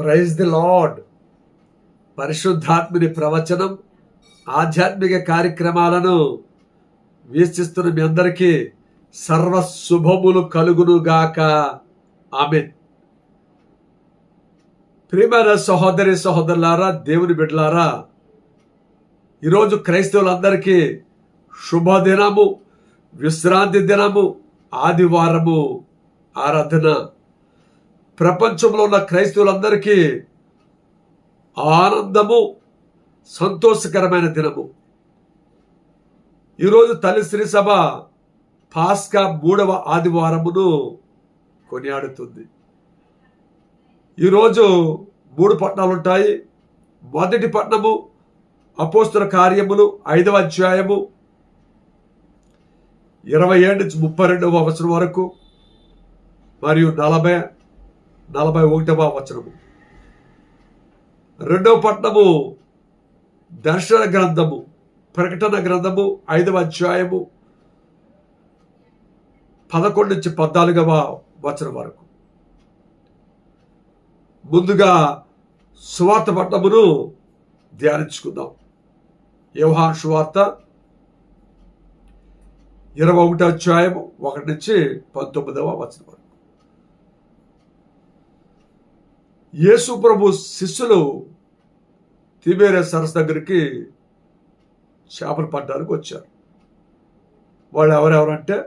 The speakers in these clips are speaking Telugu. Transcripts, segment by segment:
ప్రైజ్ ది లార్డ్ పరిశుద్ధాత్మని ప్రవచనం ఆధ్యాత్మిక కార్యక్రమాలను వీక్షిస్తున్న మీ అందరికీ సర్వ శుభములు కలుగునుగాక ఆమె ప్రియమైన సహోదరి సహోదరులారా దేవుని బిడ్డలారా ఈరోజు క్రైస్తవులందరికీ శుభదినము విశ్రాంతి దినము ఆదివారము ఆరాధన. ప్రపంచంలో ఉన్న క్రైస్తవులందరికీ ఆనందము సంతోషకరమైన దినము. ఈరోజు తల్లి శ్రీ సభ పాస్కా మూడవ ఆదివారమును కొనియాడుతుంది. ఈరోజు మూడు పట్టణాలు ఉంటాయి. మొదటి పట్టణము అపోస్తుల కార్యములు ఐదవ అధ్యాయము ఇరవై ఏడు నుంచి ముప్పై రెండవ అవసరం వరకు మరియు నలభై నలభై ఒకటవ వచనము. రెండవ పట్టణము దర్శన గ్రంథము ప్రకటన గ్రంథము ఐదవ అధ్యాయము పదకొండు నుంచి పద్నాలుగవ వచనం వరకు. ముందుగా సువార్త పట్టణమును ధ్యానించుకుందాం. వ్యవహార సువార్త ఇరవై ఒకటి అధ్యాయం ఒకటి నుంచి పంతొమ్మిదవ వచనం వరకు యేసు ప్రభు శిష్యులు తిబేరే సరస్సు దగ్గరికి చేపలు పట్టడానికి వచ్చారు. వాళ్ళు ఎవరెవరంటే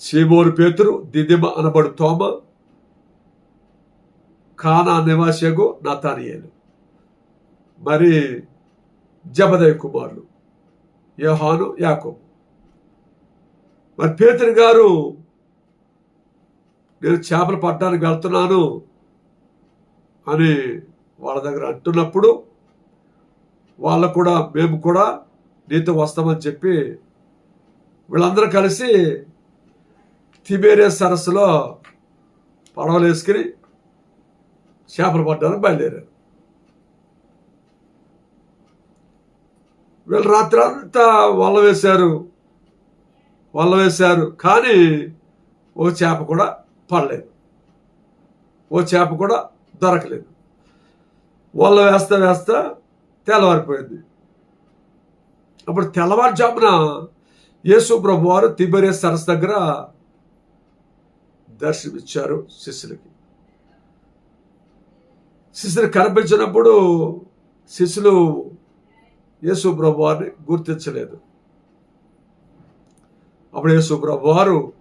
సీమోరు పేతురు దిదిమ అనబడు తోమ కానా నివాసియగు నతానియలు. మరి జబదయ్య కుమారులు యోహాను యాకోబు. మరి పేతురు గారు నేను చేపలు పట్టడానికి వెళ్తున్నాను అని వాళ్ళ దగ్గర అంటున్నప్పుడు వాళ్ళకు కూడా మేము కూడా నీతో వస్తామని చెప్పి వీళ్ళందరూ కలిసి తిబేరియా సరస్సులో పడవలు వేసుకుని చేపలు పడ్డానికి బయలుదేరారు. వీళ్ళు రాత్రి అంతా వల్ల వేశారు వల్ల వేశారు కానీ ఓ చేప కూడా పడలేదు. ఓ చేప కూడా దొరకలేదు. వల్ల వేస్తా వేస్తా తెల్లవారిపోయింది. అప్పుడు తెల్లవారుజామున యేసు ప్రభు వారు తిబరే సరస్సు దగ్గర దర్శనమిచ్చారు శిష్యులకి. శిష్యులు కనిపించినప్పుడు శిష్యులు యేసు ప్రభు వారిని గుర్తించలేదు. అప్పుడు యేసు ప్రభు వారు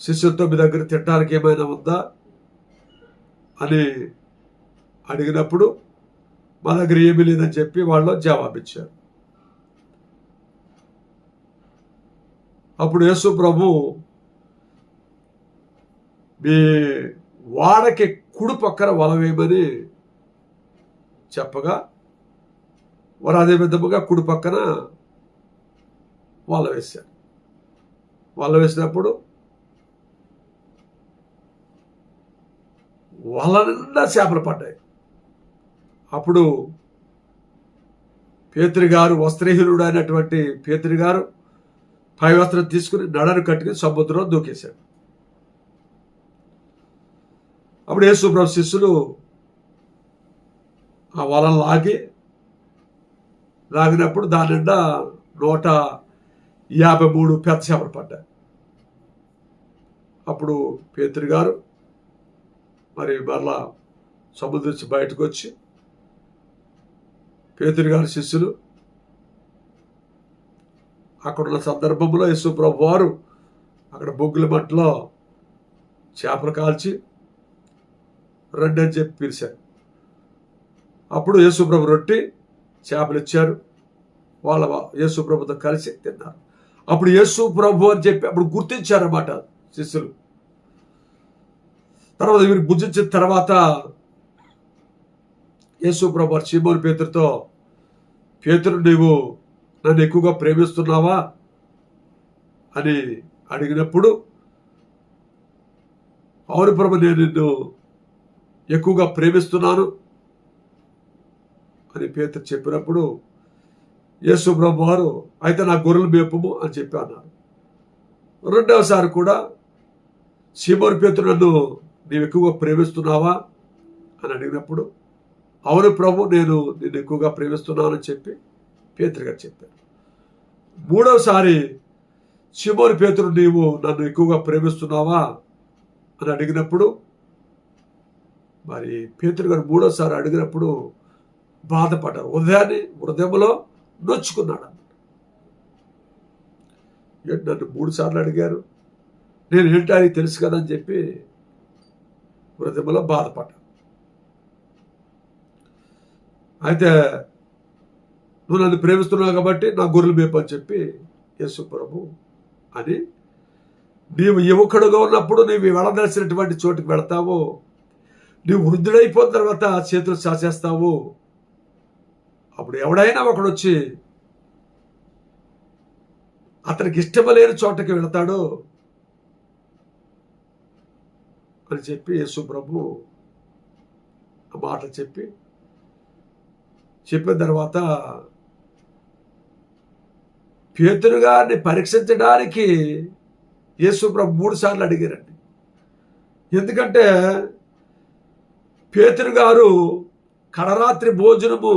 శిష్యులతో మీ దగ్గర తినడానికి ఏమైనా ఉందా? అని అడిగినప్పుడు మా దగ్గర ఏమీ లేదని చెప్పి వాళ్ళు జవాబిచ్చారు. అప్పుడు యేసు ప్రభు మీ వాడకి కుడి పక్కన వల వేయమని చెప్పగా వారు అదే విధముగా కుడి పక్కన వల వేశారు. వల వేసినప్పుడు వల నిండా చేపలు పడ్డాయి. అప్పుడు పేతృగారు గారు వస్త్రహీనుడు అయినటువంటి పేతృగారు గారు పై వస్త్రం తీసుకుని నడను కట్టుకుని సముద్రం దూకేశాడు అప్పుడు యేసుప్రభు శిష్యులు ఆ వలం లాగి లాగినప్పుడు దాని నిండా నూట యాభై మూడు పెద్ద చేపలు పడ్డాయి. అప్పుడు పేతురి గారు మరి మరలా సముద్రం నుంచి బయటకు వచ్చి పేతురు గారి శిష్యులు అక్కడున్న సందర్భంలో యేసుప్రభు వారు అక్కడ బొగ్గుల మట్లో చేపలు కాల్చి రండి అని చెప్పి పిలిచారు. అప్పుడు యేసుప్రభు రొట్టి చేపలు ఇచ్చారు. వాళ్ళ యేసుప్రభుతో కలిసి తిన్నారు. అప్పుడు యేసు ప్రభు అని చెప్పి అప్పుడు గుర్తించారన్నమాట శిష్యులు. తర్వాత వీరు భుజించిన తర్వాత యేసు ప్రభు చీమోని పేతుడితో పేతురు నీవు నన్ను ఎక్కువగా ప్రేమిస్తున్నావా? అని అడిగినప్పుడు అవును ప్రభు నేను నిన్ను ఎక్కువగా ప్రేమిస్తున్నాను. అని పేతురు చెప్పినప్పుడు యేసు బ్రహ్మ వారు అయితే నా గొర్రెలు మేపము అని చెప్పి అన్నారు. రెండవసారి కూడా సీమోని పేతురు నన్ను నీవు ఎక్కువగా ప్రేమిస్తున్నావా? అని అడిగినప్పుడు అవును ప్రభు నేను నిన్ను ఎక్కువగా ప్రేమిస్తున్నానని చెప్పి పేతురు గారు చెప్పారు. మూడవసారి సిమోని పేతురు నీవు నన్ను ఎక్కువగా ప్రేమిస్తున్నావా? అని అడిగినప్పుడు మరి పేతురు గారు మూడోసారి అడిగినప్పుడు బాధపడ్డారు. హృదయాన్ని హృదయంలో నొచ్చుకున్నాడు నన్ను మూడు సార్లు అడిగారు. నేను ఏంటని తెలుసు కదా అని చెప్పి ప్రతిభలో బాధపడ్డాను అయితే నువ్వు నన్ను ప్రేమిస్తున్నావు కాబట్టి నా గొర్రెలు మేపు అని చెప్పి యేసు ప్రభు అని నీవు యువకుడుగా ఉన్నప్పుడు నీవు వెళ్ళదలసినటువంటి చోటుకి వెళతావు. నీవు వృద్ధుడైపోయిన తర్వాత చేతులు చాచేస్తావు. అప్పుడు ఎవడైనా ఒకడు వచ్చి అతనికి ఇష్టమలేని చోటకి వెళతాడు. అని చెప్పి యేసు ప్రభు ఆ మాటలు చెప్పి చెప్పిన తర్వాత పేతురు గారిని పరీక్షించడానికి యేసు ప్రభు మూడు సార్లు అడిగారండి. ఎందుకంటే పేతురు గారు కడరాత్రి భోజనము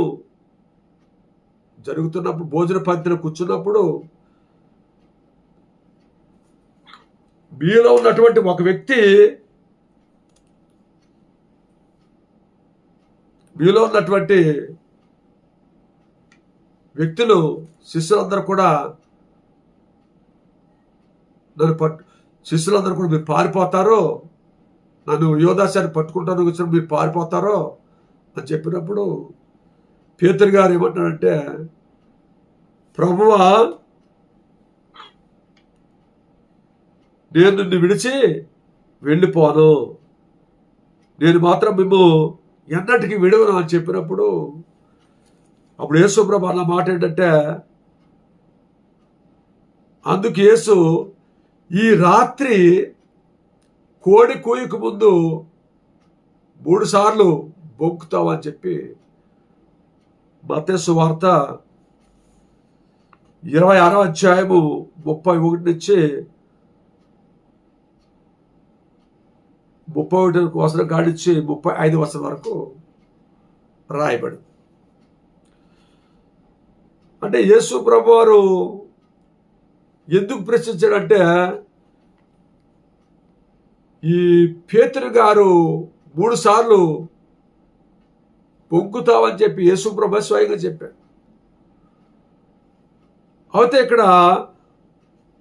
జరుగుతున్నప్పుడు భోజన పంక్తిలో కూర్చున్నప్పుడు మీలో ఉన్నటువంటి ఒక వ్యక్తి మీలో ఉన్నటువంటి వ్యక్తులు శిష్యులందరూ కూడా నన్ను పట్టు శిష్యులందరూ కూడా మీరు పారిపోతారో నన్ను యోదాశాన్ని పట్టుకుంటాను వచ్చిన మీరు పారిపోతారో అని చెప్పినప్పుడు పేతురు గారు ఏమంటాడంటే ప్రభువా నేను నిన్ను విడిచి వెళ్ళిపోను. నేను మాత్రం మేము ఎన్నటికి విడవను అని చెప్పినప్పుడు అప్పుడు యేసుప్రభు అన్న మాట ఏంటంటే అందుకు యేసు ఈ రాత్రి కోడి కోయకు ముందు మూడు సార్లు బొంకుతావని చెప్పి మతేసు వార్త ఇరవై ఆరో అధ్యాయము ముప్పై ఒకటి నుంచి ముప్పై ఒకటి వసరం కాడిచ్చి ముప్పై ఐదు వసరం వరకు రాయబడి అంటే యేసు ప్రభు వారు ఎందుకు ప్రశ్నించాడంటే ఈ పేతురు గారు మూడు సార్లు పొంగుతావని చెప్పి యేసు ప్రభు స్వయంగా చెప్పాడు అయితే ఇక్కడ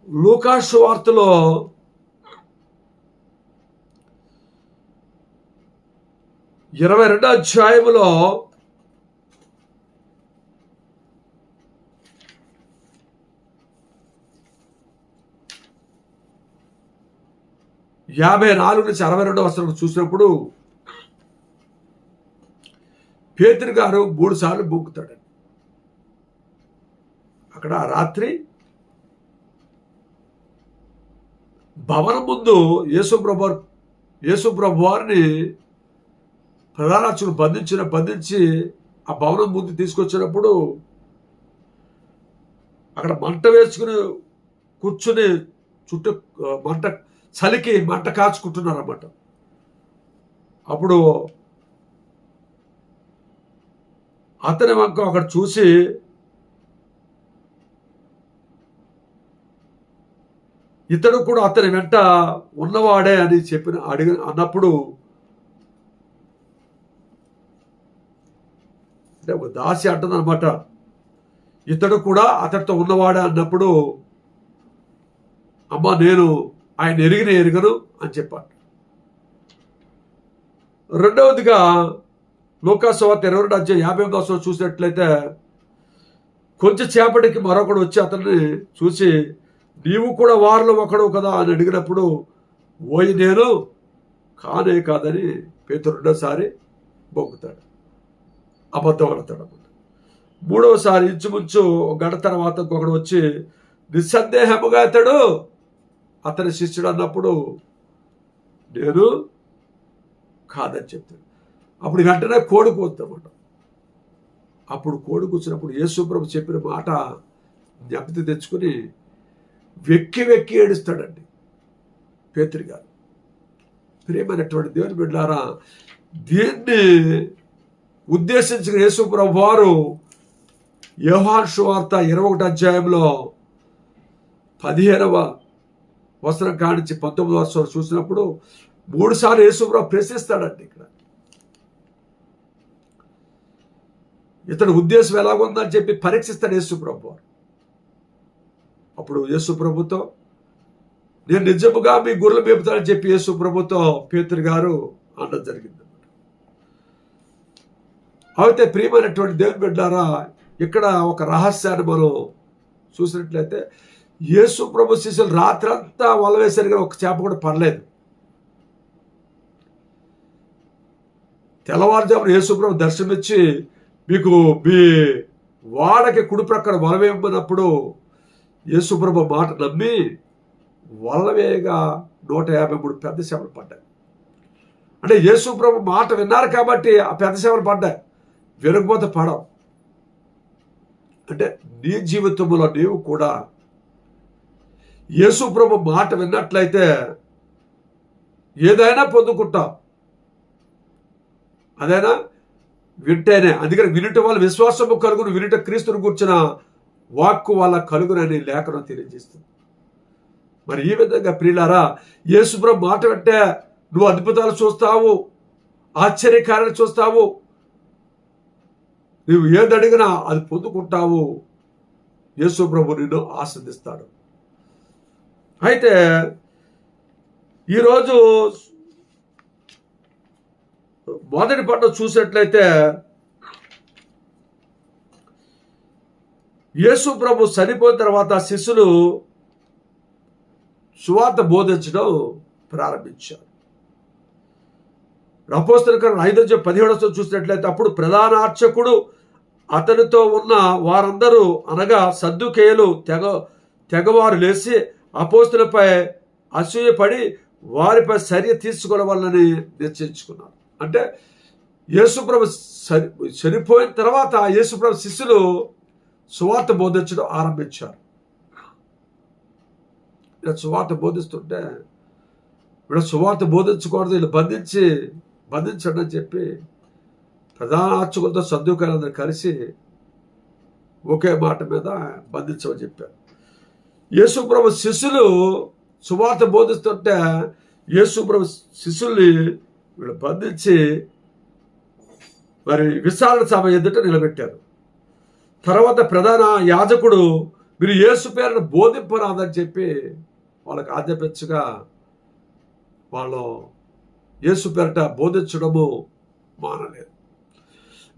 లూకాసు వార్తలో ఇరవై రెండో అధ్యాయములో యాభై నాలుగు నుంచి అరవై రెండో వస్త్రం చూసినప్పుడు పేతురు గారు మూడు సార్లు బొక్కుతాడు అక్కడ రాత్రి భవనం ముందు యేసుప్రభు యేసుప్రభు వారిని ప్రధానార్చులు బంధించిన బంధించి ఆ భవనం ముందు తీసుకొచ్చినప్పుడు అక్కడ మంట వేసుకుని కూర్చుని చుట్టూ మంట చలికి మంట కాచుకుంటున్నారన్నమాట. అప్పుడు అతని వంక అక్కడ చూసి ఇతడు కూడా అతని వెంట ఉన్నవాడే అని చెప్పిన అడిగి అన్నప్పుడు అంటే ఒక దాసి అంటుందన్నమాట. ఇతడు కూడా అతడితో ఉన్నవాడే అన్నప్పుడు అమ్మ నేను ఆయన ఎరిగిన ఎరుగను అని చెప్పాను రెండవదిగా లోకాసవార్త ఇరవై రెండు అధ్యాయం యాభై ఎనిమిదో చూసినట్లయితే కొంచెం చేపటికి మరొకడు వచ్చి అతన్ని చూసి నీవు కూడా వారిలో ఒకడు కదా? అని అడిగినప్పుడు ఓయి నేను కానే కాదని పేతురు బొంగుతాడు. అబద్ధపడతాడు మూడవసారి ఇంచుమించు ఒక గంట తర్వాత ఒకడు వచ్చి నిస్సందేహముగా అతడు అతని శిష్యుడు అన్నప్పుడు నేను కాదని చెప్తాడు. అప్పుడు వెంటనే కోడి కూద్దన్నమాట అప్పుడు కోడి కూర్చున్నప్పుడు యేసుప్రభు చెప్పిన మాట జ్ఞప్తి తెచ్చుకుని వెక్కి వెక్కి ఏడుస్తాడండి. పేతురి గారు ప్రేమైనటువంటి దేవుని బిడ్డారా దీన్ని ఉద్దేశించిన యేసుప్రభు వారు యోహాన్ వార్త ఇరవై ఒకటి అధ్యాయంలో పదిహేనవ వస్త్రం కానించి పంతొమ్మిది వస్త్రం చూసినప్పుడు మూడుసార్లు యేసుప్రభు ప్రశ్నిస్తాడండి ఇక్కడ. ఇతడు ఉద్దేశం ఎలాగుందని చెప్పి పరీక్షిస్తాడు యేసుప్రభు వారు అప్పుడు యేసుప్రభుతో నేను నిజముగా మీ గుర్రెలు మేపుతానని చెప్పి యేసుప్రభుతో పేతురు గారు అనడం జరిగింది. అయితే ప్రియమైనటువంటి దేవుని బిడ్డారా ఇక్కడ ఒక రహస్యాన్ని మనం చూసినట్లయితే యేసు ప్రభు శిష్యులు రాత్రంతా వల వేశారు కానీ ఒక చేప కూడా పడలేదు. తెల్లవారుజామున యేసుప్రభు దర్శనమిచ్చి మీకు మీ వాడకి కుడి ప్రక్కన వల యేసుప్రభు మాట నమ్మి వలవేయగా నూట యాభై మూడు పెద్ద సేవలు పడ్డాయి. అంటే యేసుప్రభు మాట విన్నారు కాబట్టి ఆ పెద్ద సేవలు పడ్డాయి. వినకపోతే పడం. అంటే నీ జీవితంలో నీవు కూడా యేసు ప్రభు మాట విన్నట్లయితే ఏదైనా పొందుకుంటావు అదైనా? వింటేనే. అందుకని వినుట వాళ్ళ విశ్వాసము కలుగును వినుట క్రీస్తుని కూర్చున్న వాక్కు వాళ్ళ కలుగునని లేఖనం తెలియజేస్తుంది. మరి ఈ విధంగా ప్రియులారా యేసుప్రభు మాట వింటే నువ్వు అద్భుతాలు చూస్తావు ఆశ్చర్యకారాలు చూస్తావు నీవు ఏది అడిగినా అది పొందుకుంటావు. యేసు ప్రభు నిన్ను ఆస్వాదిస్తాడు. అయితే ఈరోజు మొదటి పంట చూసినట్లయితే యేసు ప్రభు చనిపోయిన తర్వాత శిష్యులు సువార్త బోధించడం ప్రారంభించారు. అపోస్తల ఐదో పదిహేడో చూసినట్లయితే అప్పుడు ప్రధాన అర్చకుడు అతనితో ఉన్న వారందరూ అనగా సద్దుకేయులు తెగ తెగవారు లేచి అపోస్తులపై అసూయపడి వారిపై చర్య తీసుకోవాలని నిశ్చయించుకున్నారు. అంటే యేసుప్రభు చని చనిపోయిన తర్వాత యేసుప్రభు శిష్యులు సువార్త బోధించడం ఆరంభించారు. ఇలా సువార్త బోధిస్తుంటే వీళ్ళు సువార్త బోధించకూడదు వీళ్ళు బంధించి బంధించండి అని చెప్పి ప్రధాన అర్చకులతో సర్దుకాయలందరూ కలిసి ఒకే మాట మీద బంధించమని చెప్పారు. యేసుప్రభు శిష్యులు సువార్త బోధిస్తుంటే యేసుప్రభు శిష్యుల్ని వీళ్ళు బంధించి మరి విచారణ సభ ఎదుట నిలబెట్టారు. తర్వాత ప్రధాన యాజకుడు మీరు యేసు పేరును బోధింపరాదని చెప్పి వాళ్ళకి ఆజ్ఞాపించగా వాళ్ళు యేసు పేరట బోధించడము మానలేదు.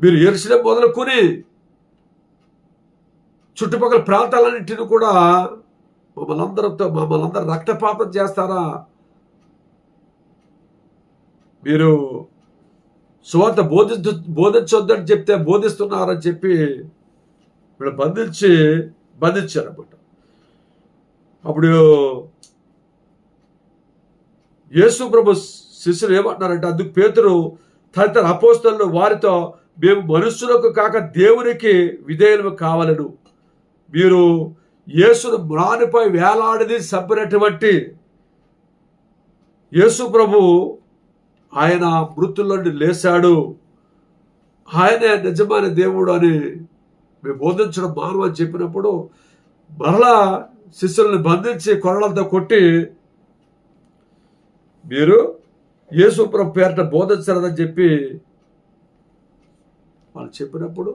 మీరు ఎరుసలేం మొదలుకొని చుట్టుపక్కల ప్రాంతాలన్నింటిని కూడా మమ్మల్ని అందరితో మమ్మల్ని అందరు రక్తపాతం చేస్తారా? మీరు సువార్త బోధించు బోధించొద్దని చెప్తే బోధిస్తున్నారని చెప్పి వీళ్ళు బంధించి బంధించారు అన్నమాట అప్పుడు యేసు ప్రభు శిష్యులు ఏమంటున్నారంటే అందుకు పేతురు తదితర అపోస్తలు వారితో మేము మనుషులకు కాక దేవునికి విధేయులు కావలను. మీరు యేసును మ్రానిపై వేలాడిది చంపినటువంటి యేసు ప్రభు ఆయన మృతుల్లో నుండి లేచాడు ఆయనే నిజమైన దేవుడు అని మేము బోధించడం మానవ అని చెప్పినప్పుడు మరలా శిష్యుల్ని బంధించి కొరలతో కొట్టి మీరు యేసుప్రభు పేరిట బోధించరదని చెప్పి మనం చెప్పినప్పుడు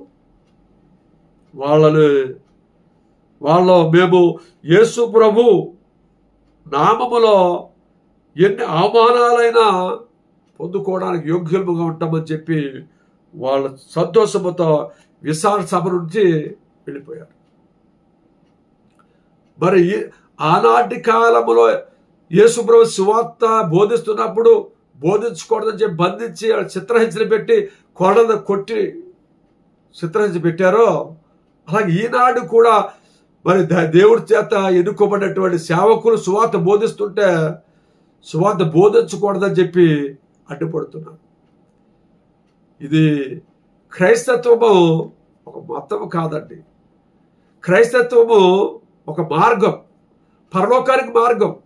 వాళ్ళని వాళ్ళ మేము యేసు ప్రభు నామములో ఎన్ని అవమానాలైనా పొందుకోవడానికి యోగ్యముగా ఉంటామని చెప్పి వాళ్ళ సంతోషముతో విశాల సభ నుంచి వెళ్ళిపోయారు. మరి ఆనాటి కాలములో యేసుప్రభు సువార్త బోధిస్తున్నప్పుడు బోధించకూడదని చెప్పి బంధించి చిత్రహింసలు పెట్టి కొడద కొట్టి చిత్రించి పెట్టారో అలాగే ఈనాడు కూడా మరి దేవుడి చేత ఎన్నుకోబడినటువంటి సేవకులు సువార్త బోధిస్తుంటే సువార్త బోధించకూడదని చెప్పి అడ్డుపడుతున్నారు. ఇది క్రైస్తత్వము ఒక మతం కాదండి. క్రైస్తత్వము ఒక మార్గం పరలోకానికి మార్గం.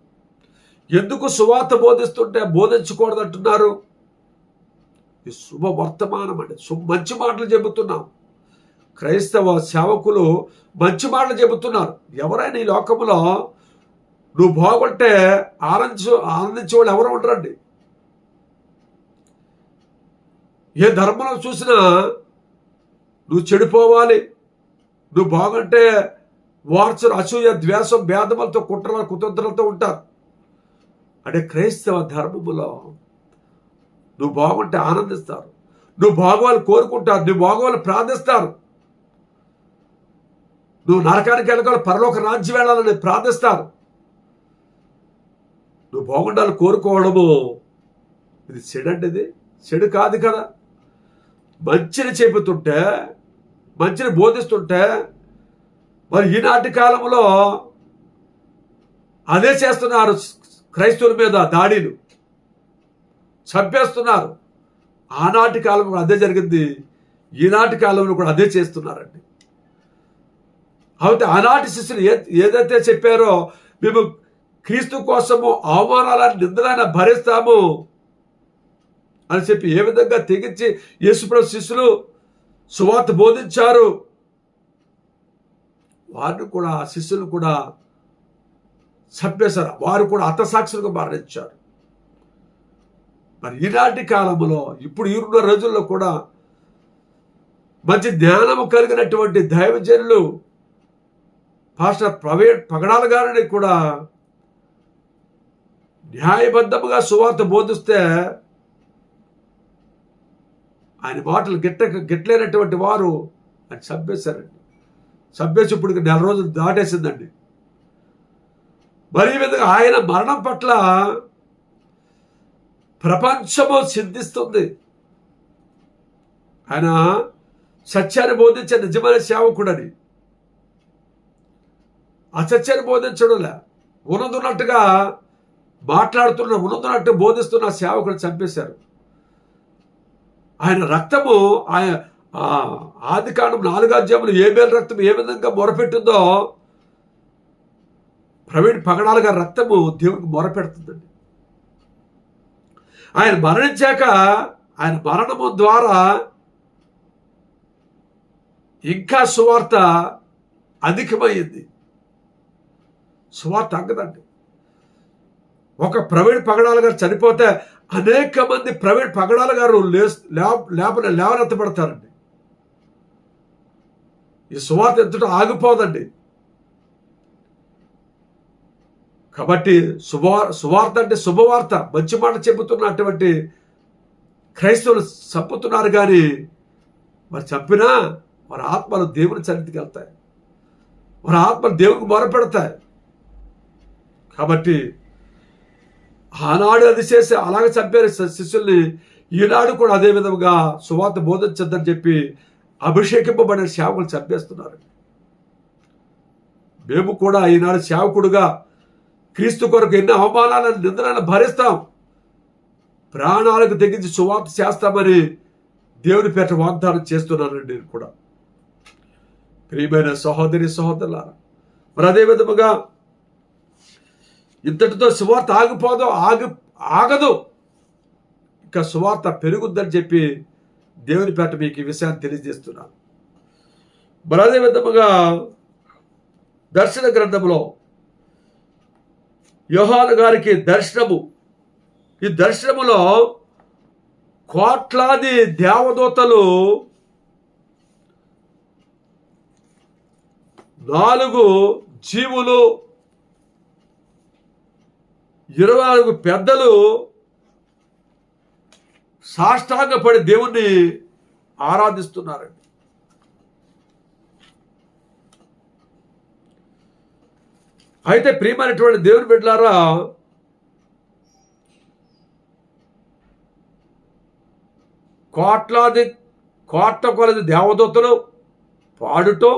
ఎందుకు సువార్త బోధిస్తుంటే బోధించకూడదంటున్నారు? ఈ శుభ వర్తమానం అండి శుభ మంచి మాటలు చెబుతున్నాం. క్రైస్తవ సేవకులు మంచి మాటలు చెబుతున్నారు. ఎవరైనా ఈ లోకంలో నువ్వు బాగుంటే ఆనందించు ఆనందించే వాళ్ళు ఎవరు ఉండరండి ఏ ధర్మంలో చూసినా నువ్వు చెడిపోవాలి. నువ్వు బాగుంటే వార్చరు అసూయ ద్వేషం భేదములతో కుట్రల కుతంత్రాలతో ఉంటారు. అంటే క్రైస్తవ ధర్మములో నువ్వు బాగుంటే ఆనందిస్తారు. నువ్వు బాగోవాలి కోరుకుంటారు. నువ్వు బాగోవాలి ప్రార్థిస్తారు. నువ్వు నరకానికి వెళ్ళగాలి పరలోక రాజ్యం వెళ్ళాలని ప్రార్థిస్తారు. నువ్వు బాగుండాలి కోరుకోవడము ఇది చెడండి ఇది. చెడు కాదు కదా. మంచిని చెబుతుంటే మంచిని బోధిస్తుంటే మరి ఈనాటి కాలంలో అదే చేస్తున్నారు క్రైస్తవుల మీద దాడిలు. చంపేస్తున్నారు ఆనాటి కాలంలో అదే జరిగింది. ఈనాటి కాలంలో కూడా అదే చేస్తున్నారండి. అయితే ఆనాటి శిష్యులు ఏ ఏదైతే చెప్పారో మేము క్రీస్తు కోసము అవమానాలను నిందలైన భరిస్తాము అని చెప్పి ఏ విధంగా తెగించి యేసుప్రభు శిష్యులు సువార్త బోధించారు. వారిని కూడా శిష్యులు కూడా చంపేశారు వారు కూడా హతసాక్షులుగా మరణించారు. మరి ఈనాటి కాలంలో ఇప్పుడు ఈరున్న రోజుల్లో కూడా మంచి జ్ఞానము కలిగినటువంటి దైవజనులు పాస్టర్ ప్రవీణ్ పగడాల గారిని కూడా న్యాయబద్ధముగా సువార్త బోధిస్తే ఆయన మాటలు గిట్ట గిట్లేనటువంటి వారు ఆయన చంపేశారండి చంపేసి ఇప్పుడు నెల రోజులు దాటేసిందండి. మరి ఈ విధంగా ఆయన మరణం పట్ల ప్రపంచము చింతిస్తుంది. ఆయన సత్యాన్ని బోధించే నిజమైన సేవకుడని. అసత్యాన్ని బోధించడంలే. ఉన్నదున్నట్టుగా మాట్లాడుతున్న ఉన్నదున్నట్టు బోధిస్తున్న సేవకుడు చంపేశారు. ఆయన రక్తము ఆయన ఆది కాండం నాలుగు అధ్యాయులు ఏ మేలు రక్తం ఏ విధంగా మొరపెట్టిందో ప్రవీణ్ పగడాల గారి రక్తము దేవునికి మొరపెడుతుందండి. ఆయన మరణించాక ఆయన మరణము ద్వారా ఇంకా సువార్త అధికమైంది. సువార్త అంగదండి. ఒక ప్రవీణ్ పగడాల గారు చనిపోతే అనేక మంది ప్రవీణ్ పగడాల గారు లేపన లేవనెత్తబడతారండి. ఈ సువార్త ఎంతటో ఆగిపోదండి. కాబట్టి శుభవార్ సువార్త అంటే శుభవార్త. మంచి మాట చెబుతున్నటువంటి క్రైస్తవులు చంపుతున్నారు కానీ మరి చంపినా వారి ఆత్మలు దేవుని చరితికి వెళ్తాయి. వారి ఆత్మలు దేవునికి మొరపెడతాయి. కాబట్టి ఆనాడు అది చేసి అలాగే చంపారు శిష్యుల్ని. ఈనాడు కూడా అదే విధంగా సువార్త బోధించద్దని చెప్పి అభిషేకింపబడిన సేవకులు చంపేస్తున్నారు. మేము కూడా ఈనాడు సేవకుడుగా క్రీస్తు కొరకు ఎన్ని అవమానాలను నిందనలను భరిస్తాం. ప్రాణాలకు తెగించి సువార్త చేస్తామని దేవుని పేట వాగ్దానం చేస్తున్నానండి నేను కూడా. ప్రియమైన సహోదరి సహోదరులారా మరి అదే విధముగా ఇంతటితో సువార్త ఆగిపోదు ఆగి ఆగదు. ఇంకా సువార్త పెరుగుద్దని చెప్పి దేవుని పేట మీకు ఈ విషయాన్ని తెలియజేస్తున్నాను. మరి అదే విధముగా దర్శన గ్రంథంలో యోహాను గారికి దర్శనము. ఈ దర్శనములో కోట్లాది దేవదూతలు నాలుగు జీవులు ఇరవై నాలుగు పెద్దలు సాష్టాంగపడి దేవుణ్ణి ఆరాధిస్తున్నారండి. అయితే ప్రియమైనటువంటి దేవుని బిడ్డలారా కోట్లాది కోట్ల కొలది దేవదూతలు పాడుటో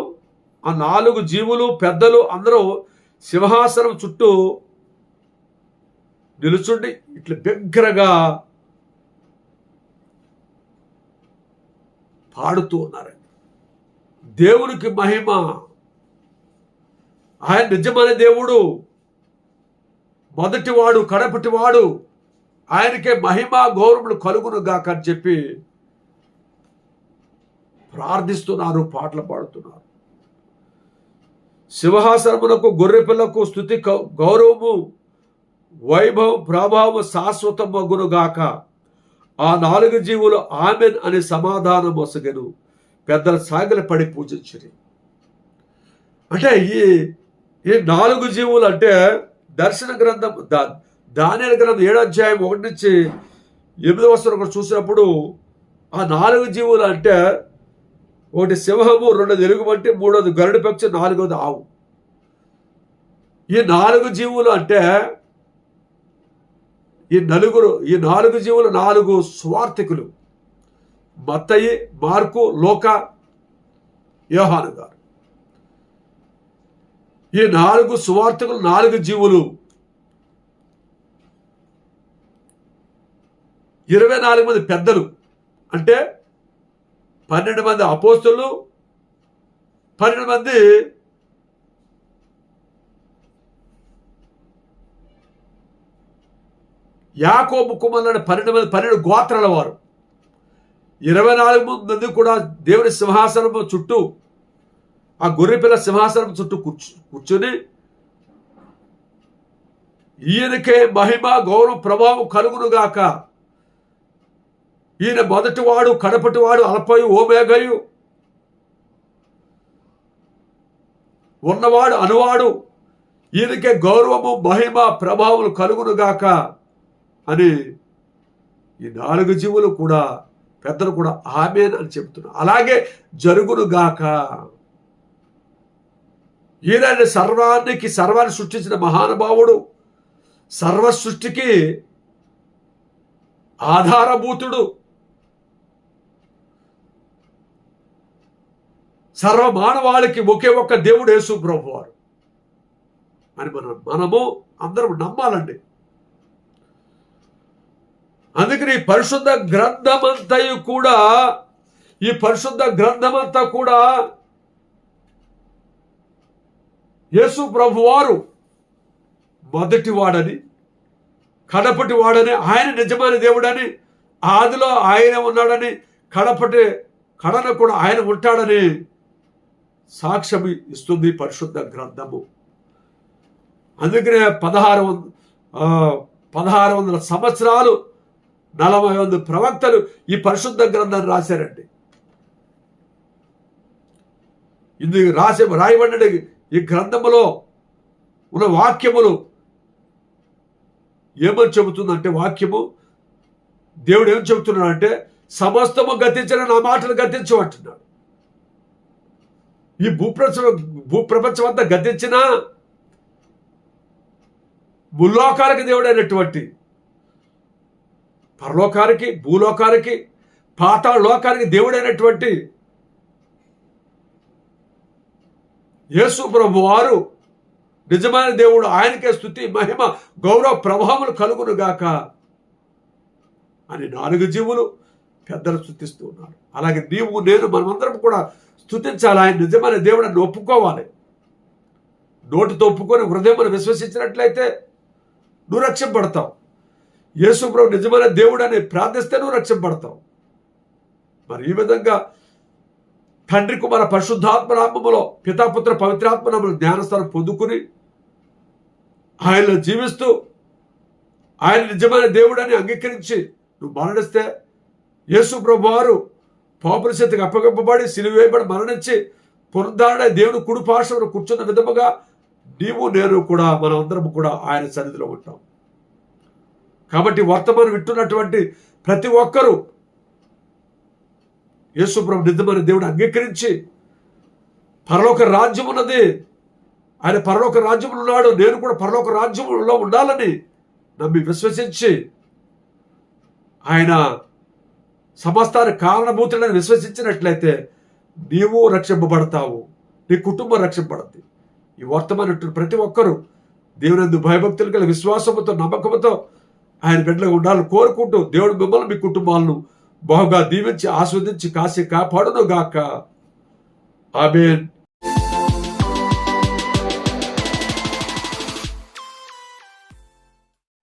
ఆ నాలుగు జీవులు పెద్దలు అందరూ సింహాసనం చుట్టూ నిలుచుండి ఇట్లా బిగ్గరగా పాడుతూ ఉన్నారండి దేవునికి మహిమ. ఆయన నిజమైన దేవుడు. మొదటివాడు కడపటివాడు. ఆయనకే మహిమ గౌరవములు కలుగును గాక అని చెప్పి ప్రార్థిస్తున్నారు పాటలు పాడుతున్నారు. సింహాసనమునకు గొర్రె పిల్లకు స్థుతి గౌరవము వైభవం ప్రభావం శాశ్వతం గాక. ఆ నాలుగు జీవులు ఆమెన్ అనే సమాధానం వసగను పెద్దల సాగిల పడి పూజించిరి. అంటే ఈ ఈ నాలుగు జీవులు అంటే దర్శన గ్రంథం దా దాని గ్రంథం ఏడో అధ్యాయం ఒకటి నుంచి ఎనిమిది వస్తున్న ఒకటి చూసినప్పుడు ఆ నాలుగు జీవులు అంటే ఒకటి సింహము రెండోది ఎలుగుబంటి మూడోది గరుడు పక్షి నాలుగోది ఆవు. ఈ నాలుగు జీవులు అంటే ఈ నలుగురు ఈ నాలుగు జీవులు నాలుగు స్వార్థికులు. మత్తయి మార్కు లోక యోహాను గారు. ఈ నాలుగు సువార్థకులు నాలుగు జీవులు. ఇరవై నాలుగు మంది పెద్దలు. అంటే పన్నెండు మంది అపోస్తులు పన్నెండు మంది యాకోబు కుమారుడు పన్నెండు మంది పన్నెండు గోత్రాల వారు. ఇరవై నాలుగు మంది కూడా దేవుని సింహాసనం చుట్టూ ఆ గొర్రెపిల్ల సింహాసనం చుట్టూ కూర్చు కూర్చుని ఈయనకే మహిమ గౌరవ ప్రభావం కలుగునుగాక ఈయన మొదటివాడు కడపటివాడు అల్పయు ఓమేగయు. ఉన్నవాడు అనువాడు. ఈయనకే గౌరవము మహిమ ప్రభావం కలుగునుగాక అని ఈ నాలుగు జీవులు కూడా పెద్దలు కూడా ఆమెన్ అని చెబుతున్నారు. అలాగే జరుగునుగాక ఈయన సర్వానికి సర్వాన్ని సృష్టించిన మహానుభావుడు సర్వ సృష్టికి ఆధారభూతుడు సర్వ మానవాళికి ఒకే ఒక్క దేవుడు యేసు ప్రభు వారు అని మనం మనము అందరం నమ్మాలండి. అందుకని ఈ పరిశుద్ధ గ్రంథమంతయు కూడా ఈ పరిశుద్ధ గ్రంథమంతా కూడా యేసు ప్రభు వారు కడపటి వాడని ఆయన నిజమైన దేవుడని ఆదిలో ఆయన ఉన్నాడని కడపటి కడన కూడా ఆయన ఉంటాడని సాక్ష్యం ఇస్తుంది పరిశుద్ధ గ్రంథము. అందుకనే పదహారు వంద పదహారు వందల సంవత్సరాలు నలభై వంద ప్రవక్తలు ఈ పరిశుద్ధ గ్రంథాన్ని రాశారండి. ఇది రాసే రాయబడిన ఈ గ్రంథములో ఉన్న వాక్యములు ఏమని చెబుతుందంటే వాక్యము? దేవుడు ఏం చెబుతున్నాడు అంటే సమస్తము గతించిన నా మాటలు గతించు అంటున్నాడు. ఈ భూప్రపంచ భూప్రపంచం అంతా గతించినా ముల్లోకాలకు దేవుడైనటువంటి పరలోకానికి భూలోకానికి పాతాళ లోకానికి దేవుడైనటువంటి యేసు ప్రభు వారు నిజమైన దేవుడు ఆయనకే స్థుతి మహిమ గౌరవ ప్రభావములు కలుగును గాక అని నాలుగు జీవులు పెద్దలు స్థుతిస్తూ ఉన్నారు. అలాగే నీవు నేను మనమందరం కూడా స్థుతించాలి. ఆయన నిజమైన దేవుడని ఒప్పుకోవాలి. నోటితో ఒప్పుకొని హృదయం విశ్వసించినట్లయితే నువ్వు రక్షింపడతావు యేసు ప్రభు నిజమైన దేవుడు అని ప్రార్థిస్తే నువ్వు రక్షింపడతావు మరి ఈ విధంగా తండ్రి కుమార పరిశుద్ధాత్మ నామములో పితాపుత్ర పవిత్రాత్మనముల జ్ఞానస్థానం పొందుకుని ఆయనలో జీవిస్తూ ఆయన నిజమైన దేవుడని అంగీకరించి నువ్వు మరణిస్తే యేసు ప్రభు వారు పాపుల చేతికి అప్పగింపబడి సిలివేయబడి మరణించి పునరుద్ధరణ దేవుని కుడి పార్శ్వను కూర్చున్న విధముగా నీవు నేను కూడా మనం అందరం కూడా ఆయన సన్నిధిలో ఉంటాం. కాబట్టి వర్తమానం వింటున్నటువంటి ప్రతి ఒక్కరూ యేసుప్రభు నిజమైన దేవుడు అంగీకరించి పరలోక రాజ్యం ఉన్నది. ఆయన పరలోక రాజ్యములు ఉన్నాడు. నేను కూడా పరలోక రాజ్యములో ఉండాలని నమ్మి విశ్వసించి ఆయన సమస్తానికి కారణభూతుడని విశ్వసించినట్లయితే నీవు రక్షింపబడతావు. నీ కుటుంబం రక్షింపబడుతుంది. ఈ వర్తమాన ప్రతి ఒక్కరూ దేవునందు భయభక్తులు గల విశ్వాసముతో నమ్మకంతో ఆయన బిడ్డలుగా ఉండాలని కోరుకుంటూ దేవుడు మిమ్మల్ని మీ కుటుంబాలను బహుగా దీవించి ఆస్వాదించి కాసి కాపాడును గాక ఆమెన్